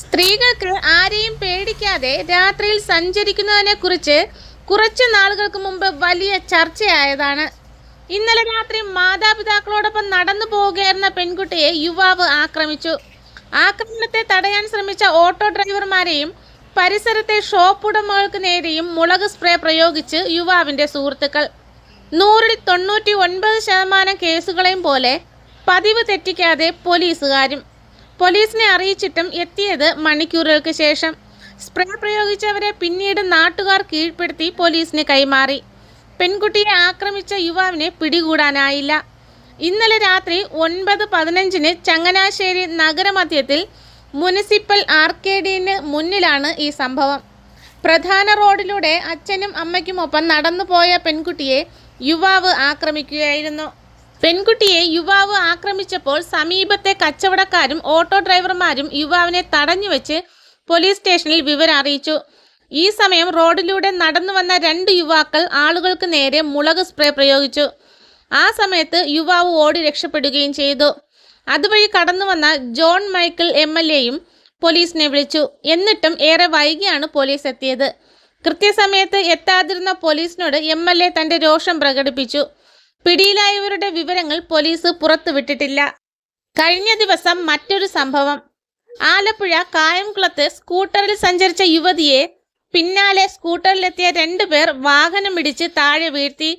സ്ത്രീകൾക്ക് ആരെയും പേടിക്കാതെ രാത്രിയിൽ സഞ്ചരിക്കുന്നതിനെ കുറിച്ച് കുറച്ച് നാളുകൾക്ക് മുമ്പ് വലിയ ചർച്ചയായതാണ്. ഇന്നലെ രാത്രി മാതാപിതാക്കളോടൊപ്പം നടന്നു പോവുകയായിരുന്ന പെൺകുട്ടിയെ യുവാവ് ആക്രമിച്ചു. ആക്രമണത്തെ തടയാൻ ശ്രമിച്ച ഓട്ടോ ഡ്രൈവർമാരെയും പരിസരത്തെ ഷോപ്പ് ഉടമകൾക്ക് നേരെയും മുളക് സ്പ്രേ പ്രയോഗിച്ച് യുവാവിന്റെ സുഹൃത്തുക്കൾ. നൂറിൽ തൊണ്ണൂറ്റി ഒൻപത് ശതമാനം കേസുകളെയും പോലെ പതിവ് തെറ്റിക്കാതെ പോലീസുകാരും പോലീസിനെ അറിയിച്ചിട്ടും എത്തിയത് മണിക്കൂറുകൾക്ക് ശേഷം. സ്പ്രേ പ്രയോഗിച്ചവരെ പിന്നീട് നാട്ടുകാർ കീഴ്പ്പെടുത്തി പോലീസിന് കൈമാറി. പെൺകുട്ടിയെ ആക്രമിച്ച യുവാവിനെ പിടികൂടാനായില്ല. ഇന്നലെ രാത്രി ഒൻപത് പതിനഞ്ചിന് ചങ്ങനാശ്ശേരി നഗരമധ്യത്തിൽ മുനിസിപ്പൽ ആർ കെ ഡിന് മുന്നിലാണ് ഈ സംഭവം. പ്രധാന റോഡിലൂടെ അച്ഛനും അമ്മയ്ക്കുമൊപ്പം നടന്നു പോയ പെൺകുട്ടിയെ യുവാവ് ആക്രമിക്കുകയായിരുന്നു. പെൺകുട്ടിയെ യുവാവ് ആക്രമിച്ചപ്പോൾ സമീപത്തെ കച്ചവടക്കാരും ഓട്ടോ ഡ്രൈവർമാരും യുവാവിനെ തടഞ്ഞു വെച്ച് പോലീസ് സ്റ്റേഷനിൽ വിവരം അറിയിച്ചു. ഈ സമയം റോഡിലൂടെ നടന്നു വന്ന രണ്ട് യുവാക്കൾ ആളുകൾക്ക് നേരെ മുളക് സ്പ്രേ പ്രയോഗിച്ചു. ആ സമയത്ത് യുവാവ് ഓടി രക്ഷപ്പെടുകയും ചെയ്തു. അതുവഴി കടന്നു വന്ന ജോൺ മൈക്കിൾ എം എൽ എയും പോലീസിനെ വിളിച്ചു. എന്നിട്ടും ഏറെ വൈകിയാണ് പോലീസ് എത്തിയത്. കൃത്യസമയത്ത് എത്താതിരുന്ന പോലീസിനോട് എം എൽ എ തന്റെ രോഷം പ്രകടിപ്പിച്ചു. പിടിയിലായവരുടെ വിവരങ്ങൾ പോലീസ് പുറത്തുവിട്ടിട്ടില്ല കഴിഞ്ഞ ദിവസം മറ്റൊരു സംഭവം. ആലപ്പുഴ കായംകുളത്ത് സ്കൂട്ടറിൽ സഞ്ചരിച്ച യുവതിയെ പിന്നാലെ സ്കൂട്ടറിലെത്തിയ രണ്ടുപേർ വാഹനം ഇടിച്ച് താഴെ വീഴ്ത്തി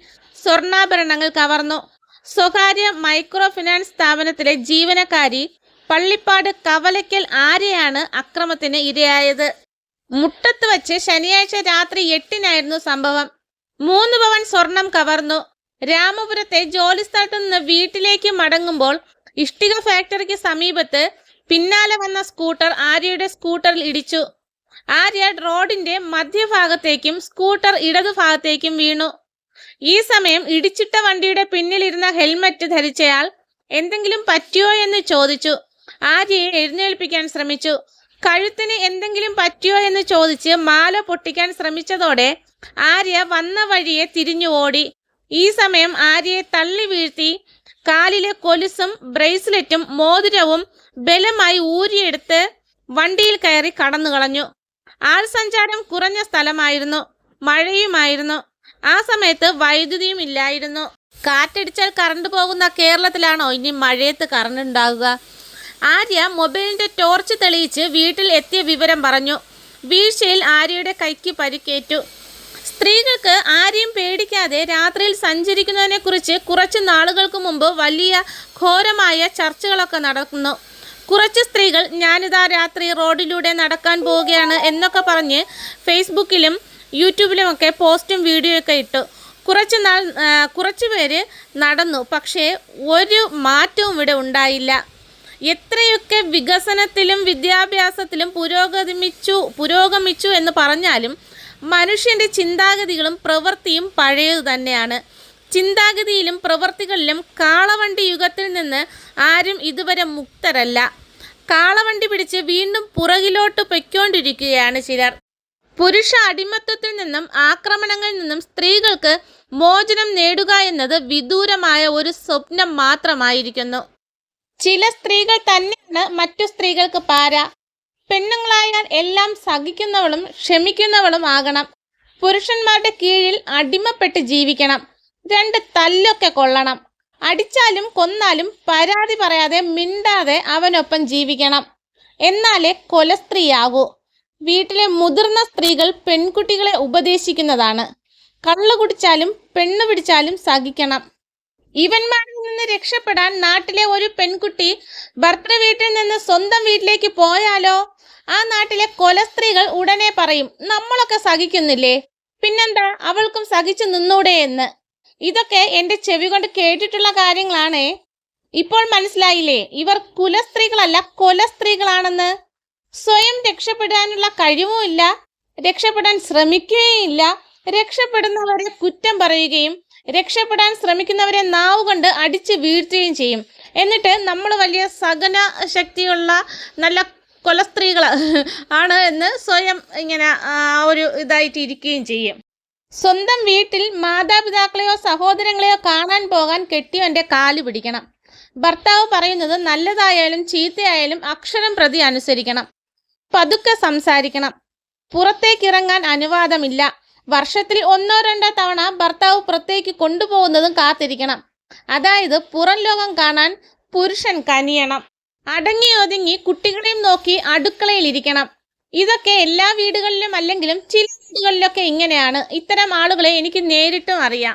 സ്വർണാഭരണങ്ങൾ കവർന്നു. സ്വകാര്യ മൈക്രോ ഫിനാൻസ് സ്ഥാപനത്തിലെ ജീവനക്കാരി പള്ളിപ്പാട് കവലയ്ക്കൽ ആരെയാണ് അക്രമത്തിന് ഇരയായത്. മുട്ടത്ത് വച്ച് ശനിയാഴ്ച രാത്രി എട്ടിനായിരുന്നു സംഭവം. മൂന്ന് പവൻ സ്വർണം കവർന്നു. രാമപുരത്തെ ജോലിസ്ഥലത്ത് നിന്ന് വീട്ടിലേക്ക് മടങ്ങുമ്പോൾ ഇഷ്ടിക ഫാക്ടറിക്ക് സമീപത്ത് പിന്നാലെ വന്ന സ്കൂട്ടർ ആര്യയുടെ സ്കൂട്ടറിൽ ഇടിച്ചു. ആര്യ റോഡിന്റെ മധ്യഭാഗത്തേക്കും സ്കൂട്ടർ ഇടതുഭാഗത്തേക്കും വീണു. ഈ സമയം ഇടിച്ചിട്ട വണ്ടിയുടെ പിന്നിലിരുന്ന ഹെൽമറ്റ് ധരിച്ചയാൾ എന്തെങ്കിലും പറ്റിയോ എന്ന് ചോദിച്ചു. ആര്യയെ എഴുന്നേൽപ്പിക്കാൻ ശ്രമിച്ചു. കഴുത്തിന് എന്തെങ്കിലും പറ്റിയോ എന്ന് ചോദിച്ച് മാല പൊട്ടിക്കാൻ ശ്രമിച്ചതോടെ ആര്യ വന്ന വഴിയെ തിരിഞ്ഞു ഓടി. ഈ സമയം ആര്യയെ തള്ളി വീഴ്ത്തി കാലിലെ കൊലുസും ബ്രേസ്ലെറ്റും മോതിരവും ബലമായി ഊരിയെടുത്ത് വണ്ടിയിൽ കയറി കടന്നു കളഞ്ഞു ആൾ സഞ്ചാരം കുറഞ്ഞ സ്ഥലമായിരുന്നു. മഴയുമായിരുന്നു. ആ സമയത്ത് വൈദ്യുതിയും ഇല്ലായിരുന്നു. കാറ്റടിച്ചാൽ കറണ്ട് പോകുന്ന കേരളത്തിലാണോ? ഇനി മഴയത്ത് കറണ്ട് ഉണ്ടാകുക? ആര്യ മൊബൈലിന്റെ ടോർച്ച് തെളിയിച്ച് വീട്ടിൽ എത്തിയ വിവരം പറഞ്ഞു. വീഴ്ചയിൽ ആര്യയുടെ കൈക്ക് പരിക്കേറ്റു. സ്ത്രീകൾക്ക് ആരെയും പേടിക്കാതെ രാത്രിയിൽ സഞ്ചരിക്കുന്നതിനെ കുറിച്ച് നാളുകൾക്ക് മുമ്പ് വലിയ ഘോരമായ ചർച്ചകളൊക്കെ നടക്കുന്നു. കുറച്ച് സ്ത്രീകൾ ഞാനിതാ രാത്രി റോഡിലൂടെ നടക്കാൻ പോവുകയാണ് എന്നൊക്കെ പറഞ്ഞ് ഫേസ്ബുക്കിലും യൂട്യൂബിലുമൊക്കെ പോസ്റ്റും വീഡിയോയൊക്കെ ഇട്ടു. കുറച്ച് നാൾ കുറച്ച് പേര് നടന്നു. പക്ഷേ ഒരു മാറ്റവും ഇവിടെ ഉണ്ടായില്ല. എത്രയൊക്കെ വികസനത്തിലും വിദ്യാഭ്യാസത്തിലും പുരോഗമിച്ചു പുരോഗമിച്ചു എന്ന് പറഞ്ഞാലും മനുഷ്യന്റെ ചിന്താഗതികളും പ്രവൃത്തിയും പഴയത് തന്നെയാണ്. ചിന്താഗതിയിലും പ്രവൃത്തികളിലും കാളവണ്ടി യുഗത്തിൽ നിന്ന് ആരും ഇതുവരെ മുക്തരല്ല. കാളവണ്ടി പിടിച്ച് വീണ്ടും പുറകിലോട്ട് പൊയ്ക്കൊണ്ടിരിക്കുകയാണ് ചിലർ. പുരുഷ അടിമത്വത്തിൽ നിന്നും ആക്രമണങ്ങളിൽ നിന്നും സ്ത്രീകൾക്ക് മോചനം നേടുക എന്നത് വിദൂരമായ ഒരു സ്വപ്നം മാത്രമായിരിക്കുന്നു. ചില സ്ത്രീകൾ തന്നെയാണ് മറ്റു സ്ത്രീകൾക്ക് പാര. പെണ്ണുങ്ങളായാൽ എല്ലാം സഹിക്കുന്നവളും ക്ഷമിക്കുന്നവളും ആകണം. പുരുഷന്മാരുടെ കീഴിൽ അടിമപ്പെട്ട് ജീവിക്കണം. രണ്ട് തല്ലൊക്കെ കൊള്ളണം. അടിച്ചാലും കൊന്നാലും പരാതി പറയാതെ മിണ്ടാതെ അവനൊപ്പം ജീവിക്കണം. എന്നാലേ കൊലസ്ത്രീയാകൂ. വീട്ടിലെ മുതിർന്ന സ്ത്രീകൾ പെൺകുട്ടികളെ ഉപദേശിക്കുന്നതാണ്. കള്ളു കുടിച്ചാലും പെണ്ണു പിടിച്ചാലും സഹിക്കണം. ഇവന്മാരിൽ നിന്ന് രക്ഷപ്പെടാൻ നാട്ടിലെ ഒരു പെൺകുട്ടി ഭർത്തൃ വീട്ടിൽ നിന്ന് സ്വന്തം വീട്ടിലേക്ക് പോയാലോ? ആ നാട്ടിലെ കൊലസ്ത്രീകൾ ഉടനെ പറയും നമ്മളൊക്കെ സഹിക്കുന്നില്ലേ? പിന്നെന്താ? അവൾക്കും സഹിച്ചു നിന്നൂടെ എന്ന്. ഇതൊക്കെ എന്റെ ചെവി കൊണ്ട് കേട്ടിട്ടുള്ള കാര്യങ്ങളാണേ. ഇപ്പോൾ മനസ്സിലായില്ലേ? ഇവർ കുലസ്ത്രീകളല്ല കൊലസ്ത്രീകളാണെന്ന് സ്വയം രക്ഷപ്പെടാനുള്ള കഴിവുമില്ല രക്ഷപ്പെടാൻ ശ്രമിക്കുകയില്ല രക്ഷപ്പെടുന്നവരെ കുറ്റം പറയുകയും രക്ഷപ്പെടാൻ ശ്രമിക്കുന്നവരെ നാവ് കൊണ്ട് അടിച്ച് വീഴ്ത്തുകയും ചെയ്യും. എന്നിട്ട് നമ്മൾ വലിയ സഹന ശക്തിയുള്ള നല്ല കൊലസ്ത്രീകൾ ആണ് എന്ന് സ്വയം ഇങ്ങനെ ആ ഒരു ഇതായിട്ട് ഇരിക്കുകയും ചെയ്യും. സ്വന്തം വീട്ടിൽ മാതാപിതാക്കളെയോ സഹോദരങ്ങളെയോ കാണാൻ പോകാൻ കെട്ടിയവന്റെ കാൽ പിടിക്കണം. ഭർത്താവ് പറയുന്നത് നല്ലതായാലും ചീത്തയായാലും അക്ഷരം പ്രതി അനുസരിക്കണം. പതുക്കെ സംസാരിക്കണം. പുറത്തേക്കിറങ്ങാൻ അനുവാദമില്ല. വർഷത്തിൽ ഒന്നോ രണ്ടോ തവണ ഭർത്താവ് പുറത്തേക്ക് കൊണ്ടുപോകുന്നതും കാത്തിരിക്കണം. അതായത് പുറം ലോകം കാണാൻ പുരുഷൻ കനിയണം. അടങ്ങി ഒതുങ്ങി കുട്ടികളെയും നോക്കി അടുക്കളയിൽ ഇരിക്കണം. ഇതൊക്കെ എല്ലാ വീടുകളിലും അല്ലെങ്കിലും ചില വീടുകളിലൊക്കെ ഇങ്ങനെയാണ്. ഇത്തരം ആളുകളെ എനിക്ക് നേരിട്ടും അറിയാം.